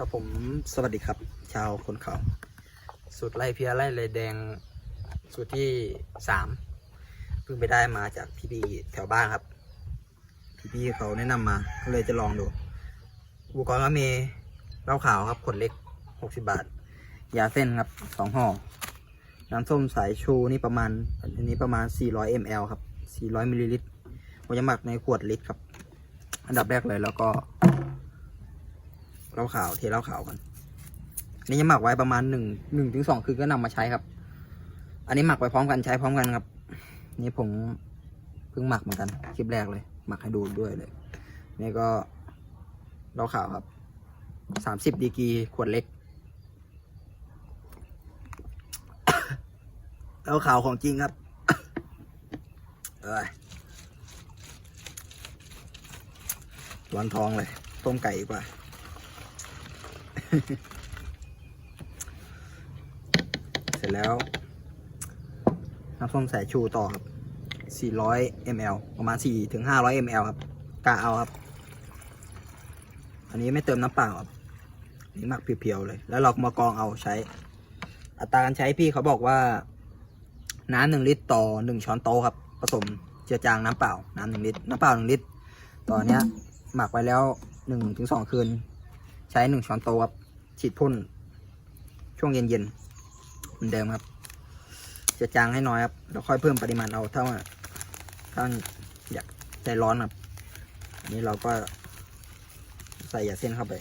ครับผมสวัสดีครับ ชาวคนเขาสูตรไล่เพียไล่เลยแดงสูตรที่สามเพิ่งไปได้มาจากพี่พีแถวบ้านครับ พี่พีเขาแนะนำมาก็เลยจะลองดู อุปกรณ์ก็มีเหล้าขาวครับขวดเล็กหกสิบาท ยาเส้นครับสองห่อน้ำส้มสายชูนี่ประมาณ อันนี้ประมาณ 400 ml ครับ 400มิลลิลิตรผมจะหมักในขวดลิตรครับ อันดับแรกเลยแล้วก็ เหล้าขาวเทเหล้าขาวกันอันนี้จะหมักไว้ประมาณหนึ่งหนึ่งถึงสองคืนก็นำมาใช้ครับ อันนี้หมักไปพร้อมกันใช้พร้อมกันครับ นี่ผมเพิ่งหมักเหมือนกันคลิปแรกเลย หมักให้ดูด้วยเลย นี่ก็เหล้าขาวครับสามสิบดีกีขวดเล็กเหล้าขาวของจริงครับเอ้ยวันทองเลย ต้มไก่ดีกว่า เสร็จแล้วน้ำส้มสายชูต่อครับ 400 ml ประมาณ4ถึง500 ml ครับกะเอาครับ อันนี้ไม่เติมน้ำเปล่าครับนนี้หมักเพียวๆเลย แล้วเรามากรองเอาใช้ อัตราการใช้พี่เขาบอกว่า น้ำหนึ่งลิตรต่อหนึ่งช้อนโต๊ะครับ ผสมเจือจางน้ำเปล่า น้ำหนึ่งลิตร น้ำเปล่าหนึ่งลิตร ต่อเนี้ยหมักไว้แล้วหนึ่งถึงสองคืน ใช้หนึ่งช้อนโต๊ะครับ ฉีดพ่น ช่วงเย็นๆเหมือนเดิมครับ จะจางให้น้อยครับแล้วค่อยเพิ่มปริมาณเอาถ้าว่าถ้าอยากใจร้อนครับอันนี้เราก็ใส่ยาเส้นเข้าไป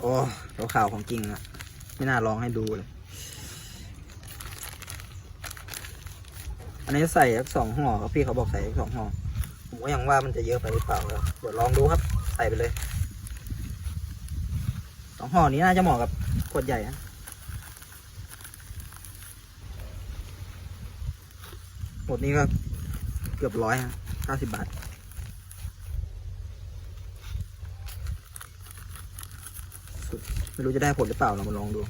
โอ้ขาวขาวของจริงอะไม่น่าลองให้ดูเลย อันนี้ใส่สักสองห่อครับพี่เขาบอกใส่สักสองห่อ ก็ยังว่ามันจะเยอะไปหรือเปล่าครับเดี๋ยวลองดูครับ ใส่ไปเลยสองห่อนี้น่าจะเหมาะกับขวดใหญ่นะหมดนี้ก็เกือบร้อยฮะเก้าสิบบาทไม่รู้จะได้ผลหรือเปล่าเรามาลองดู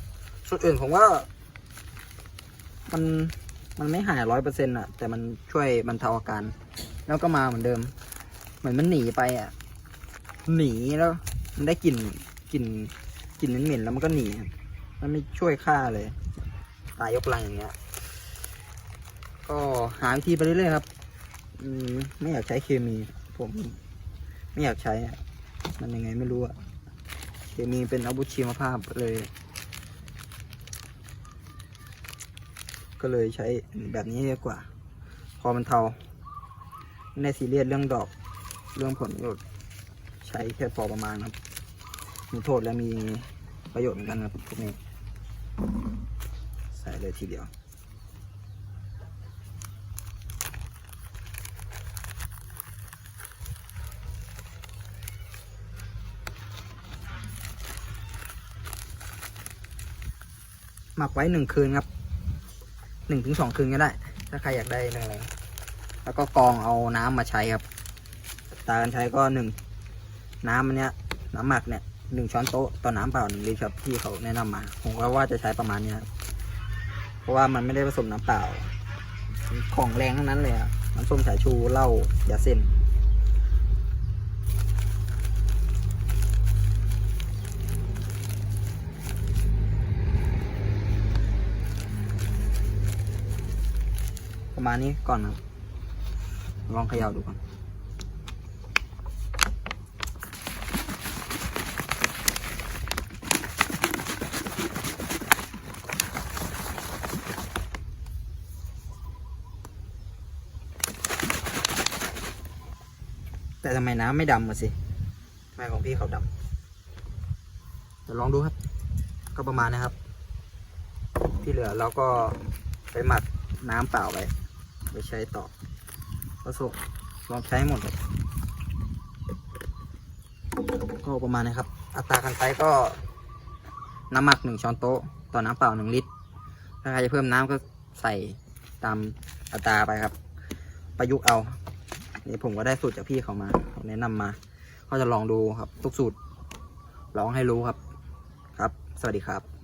สุดอื่นผมว่า มันมันไม่หายร้อยเปอร์เซ็นต์อะแต่มันช่วยบรรเทาอาการ แล้วก็มาเหมือนเดิม เหมือนมันหนีไปอะ หนีแล้ว มันได้กลิ่นกลิ่นกลิ่นเหม็นๆแล้วมันก็หนีมันไม่ช่วยฆ่าเลย ตายยกลังอย่างเงี้ย ก็หาวิธีไปเรื่อยๆครับอืมไม่อยากใช้เคมี ผม ไม่อยากใช้อะมันยังไงไม่รู้อะเคมีเป็นอาวุธชีวภาพเลย ก็เลยใช้แบบนี้ดีกว่า พอมันเทา ไม่ได้ซีเรียสเรื่องดอกเรื่องผลประโยชน์ใช้แค่พอประมาณครับ มีโทษและมีประโยชน์เหมือนกันครับพวกนี้ใส่เลยทีเดียวหมักไว้หนึ่งคืนครับหนึ่งถึงสองคืนก็ได้ ถ้าใครอยากได้แรงๆ แล้วก็กรองเอาน้ำมาใช้ครับตาการใช้ก็หนึ่งน้ำอันเนี้ยน้ำหมักเนี่ยหนึ่งช้อนโต๊ะต่อน้ำเปล่าหนึ่งลิตรครับที่เขาแนะนำมาผมก็ว่าจะใช้ประมาณเนี้ยครับเพราะว่ามันไม่ได้ผสมน้ำเปล่า ของแรงทั้งนั้นเลยอะน้ำส้มสายชูเหล้ายาเส้นประมาณนี้ก่อนครับ ลองเขย่าดูก่อนแต่ทำไมน้ำไม่ดำมาสิทำไมของพี่เขาดำเดี๋ยวลองดูครับ ก็ประมาณนะครับ ที่เหลือเราก็ไปหมักน้ำเปล่าไป ไปใช้ต่อ ผสมลองใช้หมดก็ประมาณนี้ครับ อัตราการใช้ก็น้ำหมักหนึ่งช้อนโต๊ะต่อน้ำเปล่าหนึ่งลิตร ถ้าใครจะเพิ่มน้ำก็ใส่ตามอัตราไปครับ ประยุกต์เอา นี่ผมก็ได้สูตรจากพี่เขามาเขาแนะนำมา ก็จะลองดูครับ ทุกสูตรลองให้รู้ครับ ครับ สวัสดีครับ